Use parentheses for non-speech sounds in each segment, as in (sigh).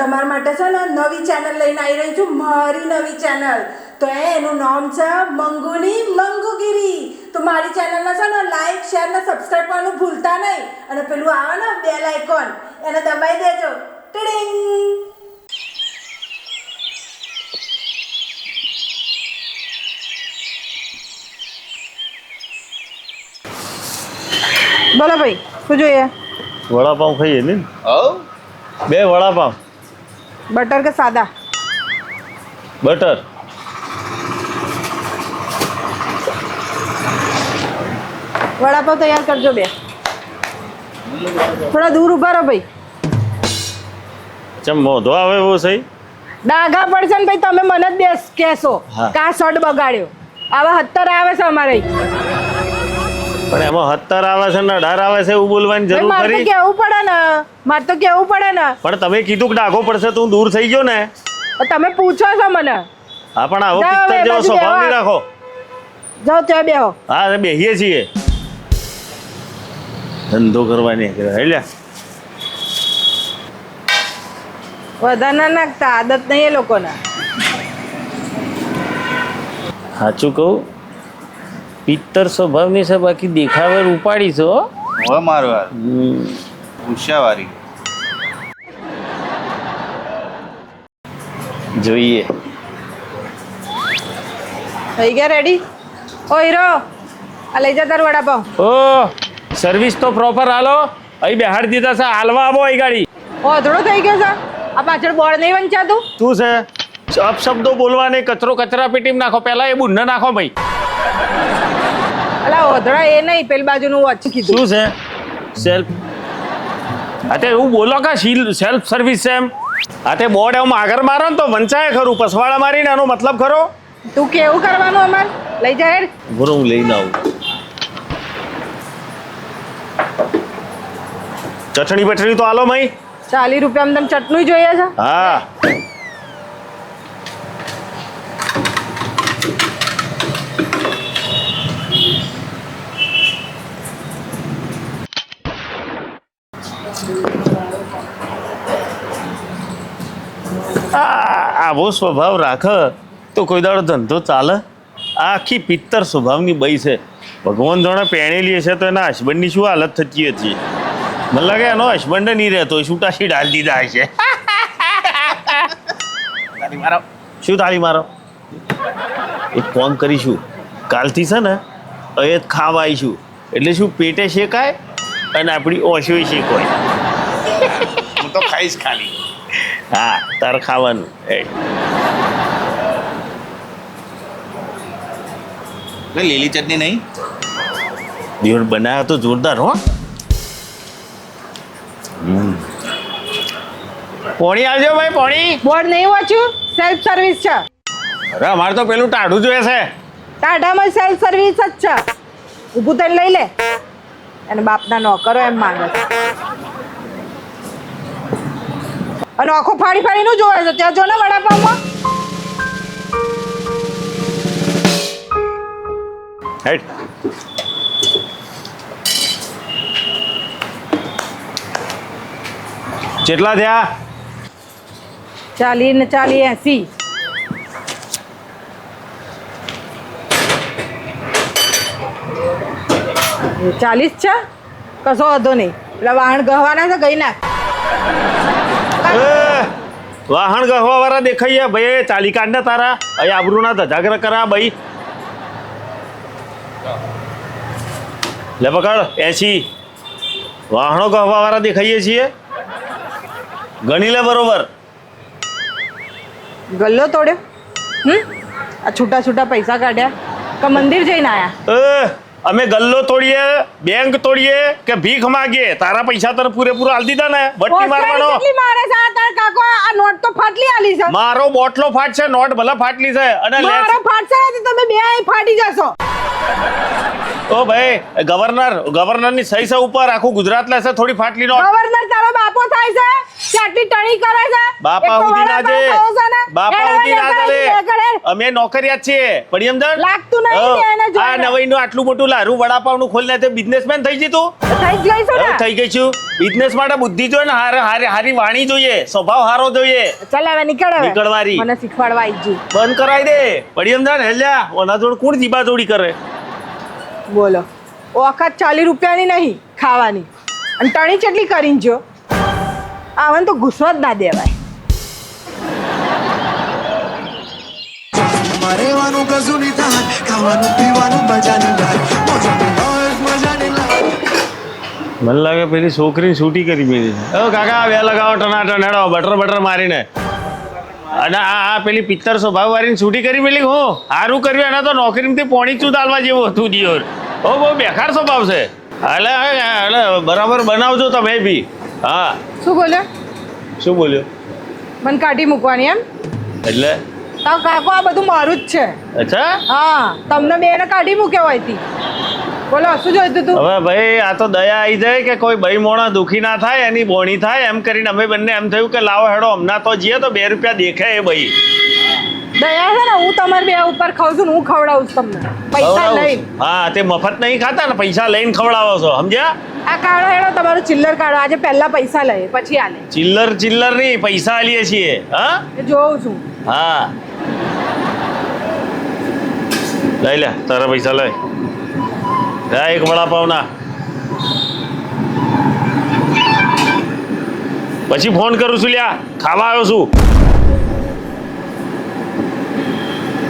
તમારા માટે છે ને નવી ચેનલ લઈને આવી રહી છું મારી નવી ચેનલ તો એ એનું નામ છે મંગુની મંગુગીરી. તો મારી ચેનલને છે ને લાઈક શેર ને સબસ્ક્રાઈબ કરવાનું ભૂલતા નહીં. અને પેલું આવે ને બેલ આઇકોન એને દબાઈ દેજો. ટીડિંગ! બોલો ભાઈ શું જોઈએ? વડાપાઉં ખાઈએ ને? હવ. બે વડાપાઉં. બટર કે સાદા? બટર. વડાપાવ તૈયાર કરજો બે. થોડા દૂર ઊભા રહો ભાઈ. ચમ મોઢો આવે એવો સહી ડાઘા પડશે ને ભાઈ તમે મને જ બેસ કહેશો. કા શર્ટ બગાડ્યો. આવા હત્તર આવે છે અમારે. પણ એમાં હત્તર આવે છે ને અઢાર આવે છે એવું બોલવાની જરૂર મારે તો ખરી? કેવું પડે ને? મારે તો કેવું પડે ને? પણ તમે કીધું કે ડાઘો પડશે તો હું દૂર થઈ ગયો ને. તમે પૂછો છો મને. હા પણ આવો જાઓ હવે, પિત્તર જેવો બાજુ સ્વભાવ. નહીં રાખો. જાઓ ત્યાં બેહો. હા અમે બેહીએ છીએ. ધંધો કરવાની એટલે વધારે ના નાખતા આદત નહીં એ લોકોને. સાચું કહું? પિત્તર સ્વભાવની છે બાકી દેખાવે ઉપાડી છો હવે મારો ગુસ્સાવાળી જોઈએ. થઈ ગયા રેડી ઓ હીરો. આ લઈ જા તાર વડાપાવ. ઓ સર્વિસ તો પ્રોપર હાલો અહીં બેહાડી દીધા છે હાલવા આવો અહીં ગાડી. ઓધળો થઈ ગયો છે. આ પાછળ બોર્ડ નહીં વંચાતું શું છે? અપશબ્દો બોલવા નહીં કચરો કચરા પેટીમાં નાખો. પહેલા એ બુન્ન નાખો ભાઈ. અલા ઓધળા એ નહીં પેલી બાજુનું વોચ કીધું શું છે? સેલ્ફ હા એવું બોલો કે સેલ્ફ સર્વિસ છે એમ? હા બોર્ડ એમ આગળ મારો ને તો વંચાય ખરું પસવાડા મારીને એનો મતલબ ખરો? તું કેવું કરવાનું અમાર? લઈ જા હેડ. બરો હું લઈને આવું. ચટણી બટણી તો આલો મઈ ચાલી રૂપિયા તમને ચટણી જોઈએ છે? હા આ- આવો સ્વભાવ રાખે. તો કોઈ દાડો ધંધો ચાલે. આખી પિત્તર સ્વભાવની બઈ છે. ભગવાન જોડે પહેણેલી હશે તો એના હસબન્ડની શું હાલત થતી હતી? મને લાગે એનો હસબન્ડ નહીં રહેતો છૂટા સીટ હાલ દીધા હશે. મારો. શું તાળી મારો? એક ફોન કરીશું. કાલથી છે ને જ ખાવા આવીશું. એટલે શું પેટે શેકાય? અને આપણી ઓશોય શેકાય. હું તો ખાઈશ ખાલી. હા તાર ખાવાનું. લીલી ચટણી નહીં? દિવસ બનાવ્યો તો જોરદાર હો. પોણી આવજો ભાઈ પોણી. બોર્ડ નહીં વાંચ્યું? સેલ્ફ સર્વિસ છે. અરે અમારે તો પેલું ટાઢું જોઈએ છે. ટાઢામાં સેલ્ફ સર્વિસ જ છે. ઊભું થઈને લઈ લે. અને બાપના નોકરો એમ માંગે છે. અને આખો ફાડી ફાડીનું જોવે છે. ત્યાં જો ને વડાપાવમાં. હેડ. કેટલા થયા? ચાલી ને ચાલી એસી. ચાલીસ છે? કશો વાંધો નહીં. પેલા વાહણ ગહવાના છે ગઈ નાખ. વાહણ ગહવા વાળા દેખાઈએ ભાઈ ચાલી કાઢ ને તારા. અહીં આબરૂના ધજાગર કરા ભાઈ. લે પકડ એસી. વાહણો ગહવા વાળા દેખાઈએ છીએ. ગણી લે બરોબર. ગલ્લો તોડ્યો? હમ? આ છૂટા છૂટા પૈસા કાઢ્યા. કે મંદિર જઈને આયા? અમે ગલ્લો તોડીએ બેંક તોડીએ કે ભીખ માગીએ તારા પૈસા તને પૂરેપૂરો આલ દીધા ને બટ્ટી મારવાનો. મારે છે તાર કાકો? આ નોટ તો ફાટલી આલી છે. મારો બોટલો ફાટ છે નોટ ભલે ફાટલી છે અને મારો ફાટશે તમે બે ફાટી જશો. ઓ ભાઈ ગવર્નર ગવર્નરની સહી સે ઉપર આખું ગુજરાત લેશે થોડી ફાટલી નો ગવર્નર તારો બાપો થાય છે? કે ટણી કરે છે? બાપા ઉધી ના વડાપાવ ને? બાપા ઉધી ના ચાલે અમે નોકરિયાત છીએ. પડી સમજણ લાગતું નહીં એને જો આ નવાઈનું આટલું મોટું લારું વડાપાવનું ખોલને તે બિઝનેસમેન થઈ જતું થઈ ગઈ છું ને? થઈ ગઈ છું. બિઝનેસ માટે બુદ્ધિ જોઈએ ને હારે હારે હારી વાણી જોઈએ. સ્વભાવ હારો જોઈએ. ચાલ હવે નીકળ હવે. નીકળવારી. મને શીખવાડવા આવી જુ બંધ કરાવી દે. પડી સમજણ હેલ્યા. ઓના જોડ કોણ જીબા જોડી કરે? બોલો. વખત ચાલીસ રૂપિયાની નહીં ખાવાની. અને ટણી ચટલી કરીને જો. આવન તો ગુસ્સો જ ના દેવાય. મારેવાનું કશું નહીં થાય. ખાવાનું પીવાનું મજાની લાય મને લાગે પેલી છોકરી છૂટી કરી મેલી કાકા બે લગાવો ટના હેડો બટર બટર મારીને. અને આ પેલી પિત્તર સ્વભાવ વાળીને છૂટી કરી મેલી હું સારું કર્યું એના તો નોકરીમાંથી પોણી ચૂત આલવા જેવું હતું દિયોર. હો બહુ બેકાર સ્વભાવ છે. એટલે એટલે બરાબર બનાવજો તમે બી. હા. શું બોલ્યો? શું બોલ્યો? મને કાઢી મૂકવાની એમ? એટલે? તો કાકો આ બધું મારું જ છે. અચ્છા? હા તમને બેને કાઢી મૂક્યો હોય તી. બોલો શું જોઈતું તું હવે ભાઈ આ તો દયા આવી જાય કે કોઈ ભાઈ મોણા દુખી ના થાય એની બોણી થાય એમ કરીને અમે બંને એમ થયું કે લાવો હેડો હમણાં તો જઈએ તો બે રૂપિયા દેખે એ ભાઈ. દયા છે ને હું તમારે બે ઉપર ખાઉં છું ને હું ખવડાવું છું તમને. પૈસા લઈને. હા તે મફત નહીં ખાતા ને પૈસા લઈને ખવડાવો છો સમજ્યા? આ કાઢો હેડો તમારું ચિલ્લર કાઢો આજે પહેલા પૈસા લઈએ પછી આલે. ચિલ્લર ચિલ્લર નહીં પૈસા આલીએ છીએ હા? જોઉં છું. હા. લઈ લે તારા પૈસા લઈ. લે એક વડાપાવના. પછી ફોન કરું છું લ્યા ખાવા આવ્યો છું.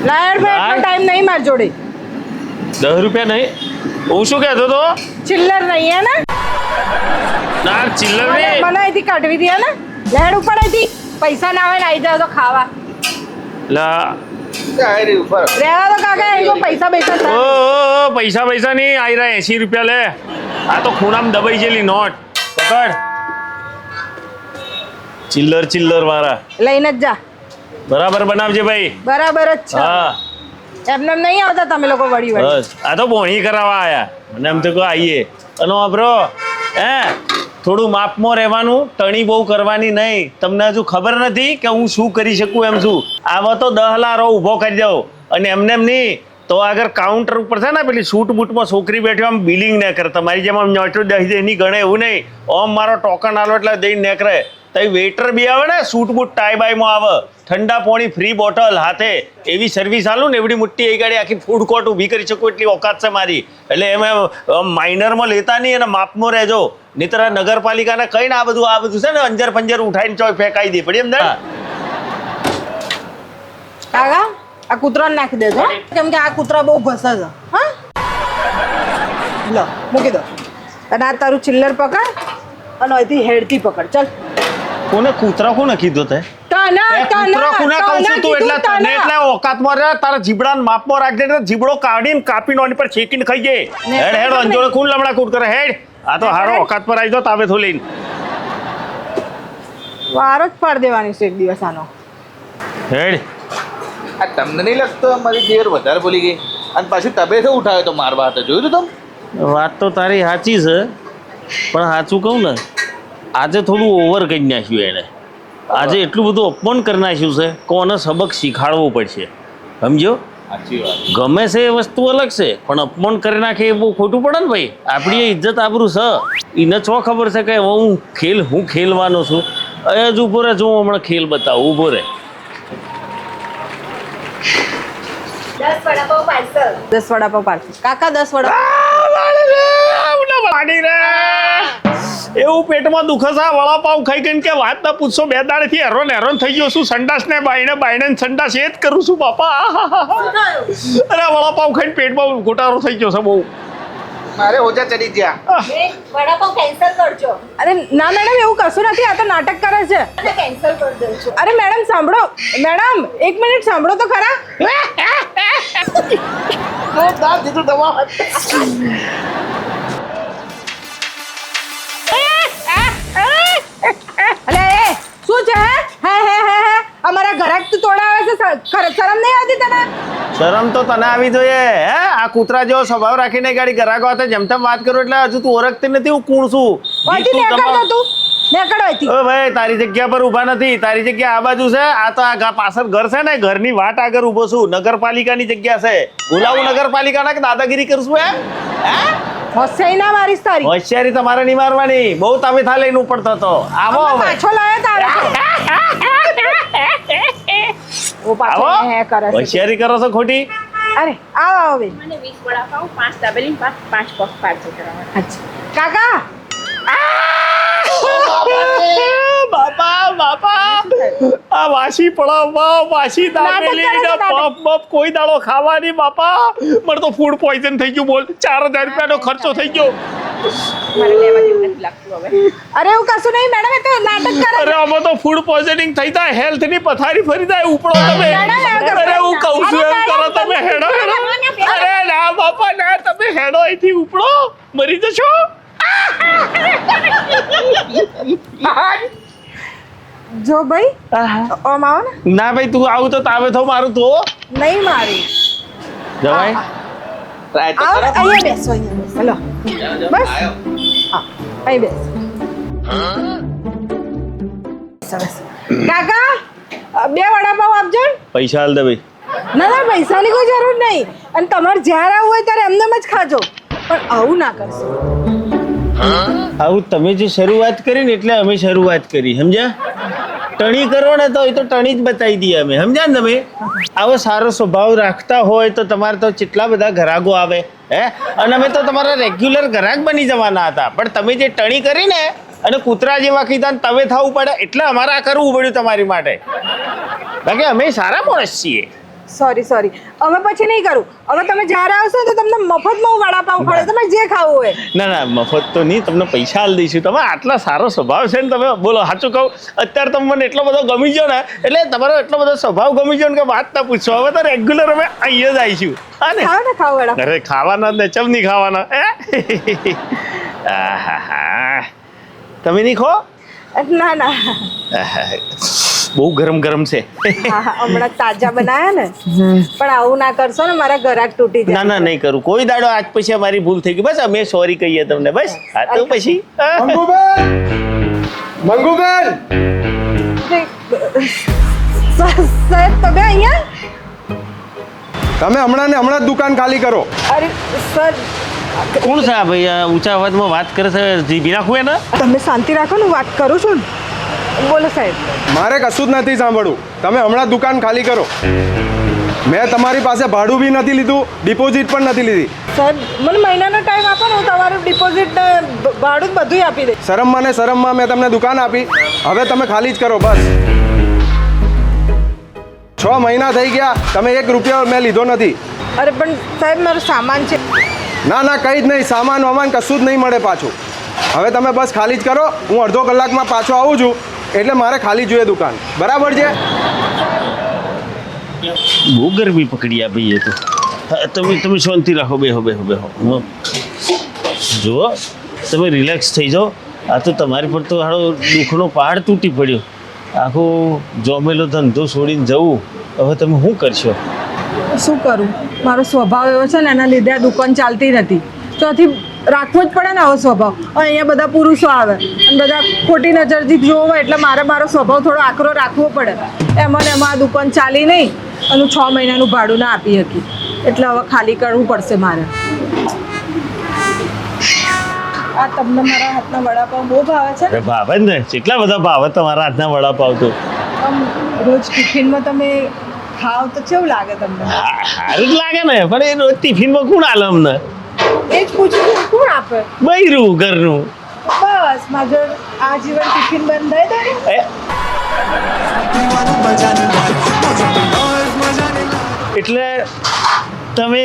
ભાઈ એટલો ટાઈમ નહીં માર જોડે. દસ રૂપિયા નહીં? હું શું કહેતો તો ચિલ્લર નહીં હે ને? ના ચિલ્લર નહીં. મને અહીંથી કાઢવી દે ને? લેડ ઉપર અહીંથી પૈસા ના હોય ને આવી જાવ તો ખાવા. લા રહેવા તો કાકા અહીં તો પૈસા પૈસા ઓ, નહીં રહ્યા એસી રૂપિયા લે. આ તો ખૂણામાં દબાઈ ગયેલી નોટ. પકડ. ચિલ્લર ચિલ્લર વાળા. લઈને જ જા. બરાબર બનાવજે ભાઈ. બરાબર જ છે. હા. એમને નહીં આવતા તમે લોકો વળી વળી. આ તો બોણી કરાવવા આયા. મને એમ તો કહો આવીએ અને વાપરો હે, થોડું માપમાં રહેવાનું, ટણી બહુ કરવાની નહીં. તમને હજુ ખબર નથી કે હું શું કરી શકું એમ છું? આવો તો દહલારો ઊભો કરી દઉં. અને એમને એમ નહીં, તો આગળ કાઉન્ટર ઉપર છે ને પેલી સૂટ બૂટમાં છોકરી બેઠી આમ બિલિંગ ન કરે. તમારી જેમ આમ નોટું દહી દહીની ગણે એવું નહીં. ઓમ મારો ટોકન આલો એટલે દઈને નેકરે તો વેટર બી આવે ને, સૂટ બૂટ ટાઈ બાઈમાં આવે. ઠંડા પાણી ફ્રી બોટલ હાથે એવી સર્વિસ આલું ને એવડી મોટી એ ગાડી આખી ફૂડ કોર્ટ ઊભી કરી શકું એટલી ઓકાત છે મારી. એટલે એમ માઇનરમાં લેતા નહીં અને માપમાં રહેજો. નહીતર નગરપાલિકાને કઈ ને આ બધું આ બધું છે ને અંજર પંજર ઉઠાઈને ચોય ફેંકાઈ દે. પડી એમ ને કાકા આ કૂતરાને નાખી દેજો. કેમ કે આ કૂતરા બહુ ઘસે છે. હા? લો મૂકી દો. અને આ તારું ચિલ્લર પકડ અને અહીંથી હેડથી પકડ. ચાલ. કોને કૂતરા કોને કીધો તે? તને એ કૂતરો કોને કહું છું તું એટલે તને એટલે ઓકાતમાં રહે તારા જીબડાને માપમાં રાખજે એટલે જીબડો કાઢીને કાપીને ઓની પર છેકીને ખાઈ જાય. ને હેડ હેડ અંજોડે કોણ લમડા કૂટ કરે. હેડ આ તો હારો. ઓકાત પર આવી જાઓ તાવે થો વારો જ પાડી દેવાની છે એક દિવસ આનો. હેડ. આ તમને નહીં લાગતો મારી દેર વધારે બોલી ગઈ? અને પાછું તબે તો ઉઠાવ્યો તો મારવા હતા જોયું તું તમે? વાત તો તારી સાચી છે પણ સાચું કહું ને આજે થોડું ઓવર કરી નાખ્યું એણે આજે એટલું બધું અપમાન કરી નાખ્યું છે કોને સબક શીખાડવો પડશે. સમજો ગમે છે એ વસ્તુ અલગ છે પણ અપમાન કરી નાખે એ બહુ ખોટું પડે ને ભાઈ. આપણી એ ઇજ્જત આબરું છે. એને છો ખબર છે કે હું ખેલ હું ખેલવાનો છું. એ જ ઊભો રહે જો હું હમણાં ખેલ બતાવું ઊભો રહે. દસ વડાપાવ પાર્સલ. કાકા દસ વડા વાડી રે એવું પેટમાં દુખે છે આ વડાપાવ ખાઈ ગઈને કે વાત ના પૂછશો? બે દાડેથી હેરોન હેરોન થઈ ગયો છું. સંડાસ ને બાયણે બાયણે સંડાસ એ જ કરું છું બાપા. અરે વડાપાઉં વડાપાવ ખાઈને પેટમાં ઘોટારો થઈ ગયો છે બહુ. મારે ઓજા ચડી ગયા. વડાપાવ કેન્સલ કરજો. અરે ના મેડમ એવું કશું નથી. આ તો નાટક કરે છે. કેન્સલ કરી દઉં છું અરે મેડમ સાંભળો. મેડમ એક મિનિટ સાંભળો તો ખરા. અમારા ઘરાક તું તોડાવે છે. શરમ નહીં આવતી તને? શરમ તો તને આવી જોઈએ હે? આ કૂતરા જેવો સ્વભાવ રાખીને ગાડી ઘરાક વાતે જેમ તેમ વાત કરું એટલે હજુ તું ઓળખતી નથી હું કોણ છું? ઓળખી નીકળતો તું. ભાઈ તારી જગ્યા પર ઊભા નથી તારી જગ્યા આ બાજુ છે આ તો આ પાછળ ઘર છે ને ઘરની વાટ આગળ ઊભો છું નગરપાલિકાની જગ્યા છે. બોલાવું નગરપાલિકાના કે દાદાગીરી કરશું એમ? હોશિયારી ના મારીશ તારી. હોશિયારી તમારે નહીં મારવાની બહુ તમે થા લઈને ઉપડતો હતો આવો. પાછો લાયો તારે. (laughs) ઓ પાછો આવો. હે કરે છે. હોશિયારી કરો છો ખોટી? અરે આવો આવો બેન. મને વીસ વડાપાઉં પાંચ દાબેલી પાંચ પાંચ પફ પાર્સલ કરાવવા અચ્છા. કાકા! બાપા બાપા આ વાસી પડાવવા વાસી દાબેલી નાટક કરે છે, નાટક. પપ બપ કોઈ દાડો ખાવાની બાપા. મને તો ફૂડ પોઈઝન થઈ ગયું બોલ. ચાર હજાર રૂપિયાનો ખર્ચો થઈ ગયો. મારે લેવા જેવું નથી લાગતું હવે. અરે એવું કશું નહીં મેડમ એ તો નાટક કરે અરે આમાં તો ફૂડ પોઈઝનિંગ થઈ જાય હેલ્થની પથારી ફરી જાય ઉપડો તમે. અરે હું કહું છું એમ કરો તમે હેડો હેડો. ના, ના, ના, અરે ના બાપા ના તમે હેડો અહીંથી ઉપડો. મરી જશો. જો ભાઈ ઓમ આવો ને. ના ભાઈ તું આવું તો તાવે થો મારું તો. નહીં મારી. જવાય? ટ્રાય તો કરો અહીંયા બેસો અહીંયા બેસો બસ. હા અહીં બેસ. સરસ. કાકા બે વડાપાવ આપજો પૈસા હાલ દે ભાઈ. ના ના પૈસાની કોઈ જરૂર નહીં. અને તમારે જ્યારે આવવું હોય ત્યારે એમને જ ખાજો. પણ આવું ના કરશો. આવું તમે જે શરૂઆત કરી ને એટલે અમે શરૂઆત કરી સમજ્યા? ટણી કરો ને તો એ તો ટણી જ બતાવી દઈએ અમે. સમજ્યા ને તમે? આવો સારો સ્વભાવ રાખતા હોય તો તમારે તો કેટલા બધા ઘરાગો આવે, હે? અને અમે તો તમારા રેગ્યુલર ઘરાક બની જવાના હતા. પણ તમે જે ટણી કરી ને, અને કૂતરા જેવા કીધા તમે થવું પડે. એટલે અમારે આ કરવું પડ્યું તમારી માટે. બાકી અમે સારા માણસ છીએ. સોરી સોરી હવે પછી નહીં કરું. હવે તમે જ્યારે આવશો તો તમને મફતમાં હું વડાપાઉં ખવડાવ તમે જે ખાવું હોય. ના ના મફત તો નહીં. તમને પૈસા આલ દઈશું. તમે આટલા સારો સ્વભાવ છે ને તમે બોલો સાચું કહું? અત્યારે તમે મને એટલો બધો ગમી ગયો ને એટલે તમારો એટલો બધો સ્વભાવ ગમી ગયો ને કે વાત ના પૂછો. હવે તો રેગ્યુલર અમે અહીંયા જ આવીશું. હા ને? ખાઓ ને ખાવ વડા. અરે ખાવાના ને ચમ નહીં ખાવાના? હે? આહાહા. તમે નહીં ખો? ના ના. બહુ ગરમ ગરમ છે. હમણાં તાજા બનાયા ને પણ આવું ના કરશો ને મારા ગરાક તૂટી જાય. ના નહીં કરું. કોઈ દાડો આજ પછી અમારી ભૂલ થઈ ગઈ. બસ અમે સોરી કહીએ તમને. બસ આ તો પછી. મંગુબેન! મંગુબેન! સાહેબ તમે અહીંયા? તમે હમણાં ને હમણાં જ દુકાન ખાલી કરો. અરે સર કોણ સાહેબ ભાઈ ઊંચા અવાજમાં વાત કરે છે? જીભી નાખું એના. તમે શાંતિ રાખો ને વાત કરું છું ને. બોલો સાહેબ. મારે કશું જ નથી સાંભળવું. તમે હમણાં દુકાન ખાલી કરો. મેં તમારી પાસે ભાડું બી નથી લીધું ડિપોઝિટ પણ નથી લીધી. સાહેબ મને મહિનાનો ટાઈમ આપો ને હું તમારું ડિપોઝિટ ભાડું બધું આપી દઈશ. શરમમાં ને શરમમાં મેં તમને દુકાન આપી. હવે તમે ખાલી જ કરો બસ. છ મહિના થઈ ગયા તમે એક રૂપિયો મેં લીધો નથી. અરે પણ સાહેબ મારો સામાન છે. ના ના કંઈ જ નહીં. સામાન વામાન કશું જ નહીં મળે પાછું. હવે તમે બસ ખાલી જ કરો. હું અડધો કલાકમાં પાછો આવું છું. એટલે મારે ખાલી જોઈએ દુકાન. બરાબર છે? બહુ ગરમી પકડી આ ભાઈએ તો. તમે તમે શાંતિ રાખો બે હો બે હો બે હો જુઓ તમે રિલેક્સ થઈ જાઓ. આ તો તમારી પર તો હાડો દુઃખનો પહાડ તૂટી પડ્યો. આખો જોમેલો ધંધો છોડીને જવું. હવે તમે શું કરશો? શું કરું? મારો સ્વભાવ એવો છે ને એના લીધે આ દુકાન ચાલતી નથી. તો આથી રાખવો જ પડે ને આવો સ્વભાવ. અહીંયા બધા પુરુષો આવે અને બધા ખોટી નજરથી જોવે એટલે મારે મારો સ્વભાવ થોડો આકરો રાખવો પડે. એમાં ને એમાં આ દુકાન ચાલી નહીં અને છ મહિનાનું ભાડું ના આપી શકી એટલે હવે ખાલી કરવું પડશે મારે. આ તમને મારા હાથના વડાપાવ બહુ ભાવે છે અરે ભાવે જ ને. કેટલા બધા ભાવે તમારા હાથના વડાપાવ તો. રોજ ટિફિનમાં તમે ખાવ તો કેવું લાગે તમને? સારું જ લાગે ને. પણ એ રોજ ટિફિનમાં કોણ આલે અમને એ જ પૂછું છું કોણ આપે? બૈરું ઘરનું. બસ મગર આ જીવન ટિફિન બંધ થઈ દે એટલે તમે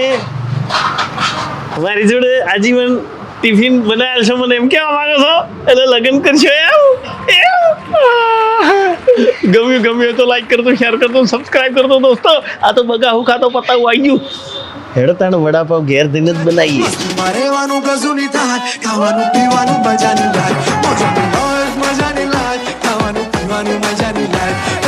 મારી જોડે આજીવન ટિફિન બનાવેલ છો મને એમ કેવા માંગો છો? એટલે લગ્ન કરશો એમ. ગમ્યું ગમ્યું તો લાઈક કરતો શેર કરતો સબસ્ક્રાઇબ કરતો દોસ્તો. આ તો બગા હું ખાતો પતાવું આવી ગયું. હેડો તાણ વડાપાવ ઘેર જઈને જ બનાવીએ. રહેવાનું કશું નહીં થાય ખાવાનું પીવાનું મજાની લાય મોજાની મોજ મજાની લાય ખાવાનું પીવાનું મજાની લાટ